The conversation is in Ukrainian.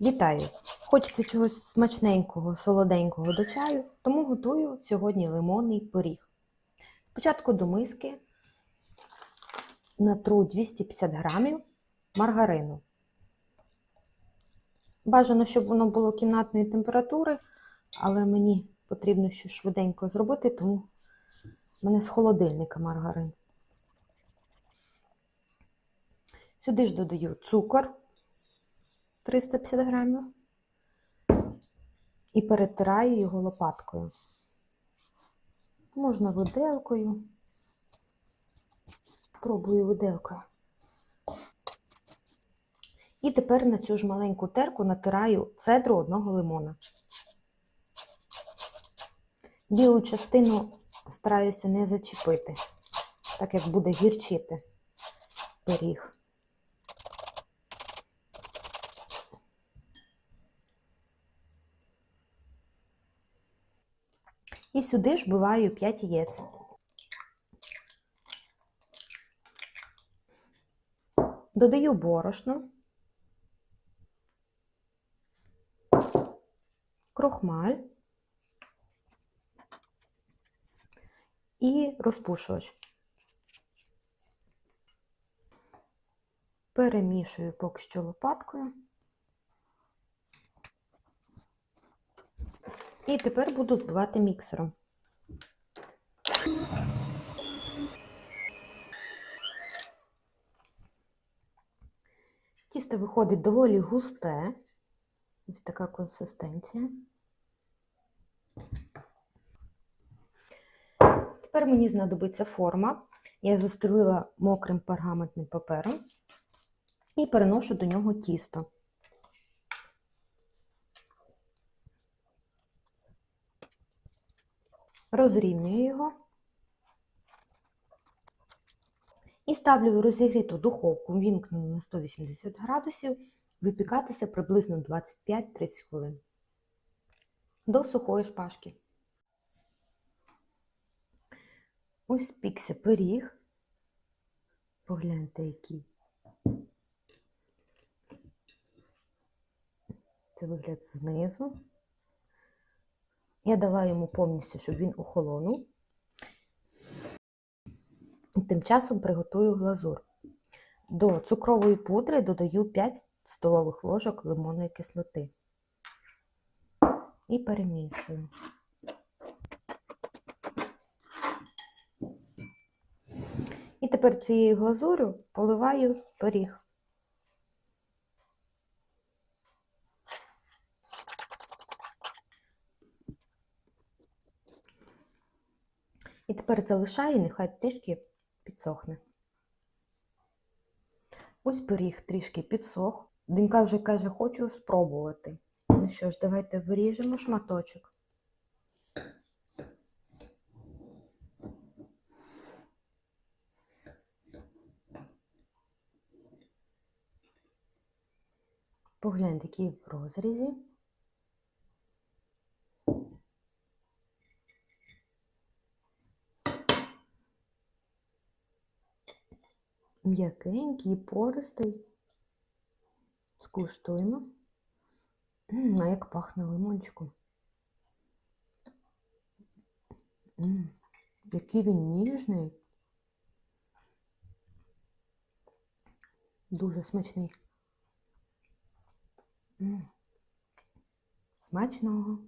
Вітаю! Хочеться чогось смачненького, солоденького до чаю, тому готую сьогодні лимонний пиріг. Спочатку до миски натру 250 грамів маргарину. Бажано, щоб воно було кімнатної температури, але мені потрібно щось швиденько зробити, тому в мене з холодильника маргарин. Сюди ж додаю цукор 350 грамів і перетираю його лопаткою. Можна виделкою. Пробую виделкою. І тепер на цю ж маленьку терку натираю цедру одного лимона. Білу частину стараюся не зачепити, так як буде гірчити пиріг. І сюди ж вбиваю 5 яєць. Додаю борошно, крохмаль і розпушувач. Перемішую поки що лопаткою. І тепер буду збивати міксером. Тісто виходить доволі густе. Ось така консистенція. Тепер мені знадобиться форма. Я застелила мокрим пергаментним папером і переношу до нього тісто. Розрівнюю його і ставлю розігріту духовку, вімкнену на 180 градусів, випікатися приблизно 25-30 хвилин до сухої шпажки. Ось пікся пиріг. Погляньте, який. Це вигляд знизу. Я дала йому повністю, щоб він охолонув. І Тим часом приготую глазур. До цукрової пудри додаю 5 столових ложок лимонної кислоти. І перемішую. І тепер цією глазурю поливаю пиріг. І тепер залишаю, нехай трішки підсохне. Ось пиріг трішки підсох. Донька вже каже, хочу спробувати. Ну що ж, давайте виріжемо шматочок. Погляньте, який в розрізі. М'якенький, пористий. Скуштуємо. А як пахне лимончиком. Який він ніжний. Дуже смачний. Смачного.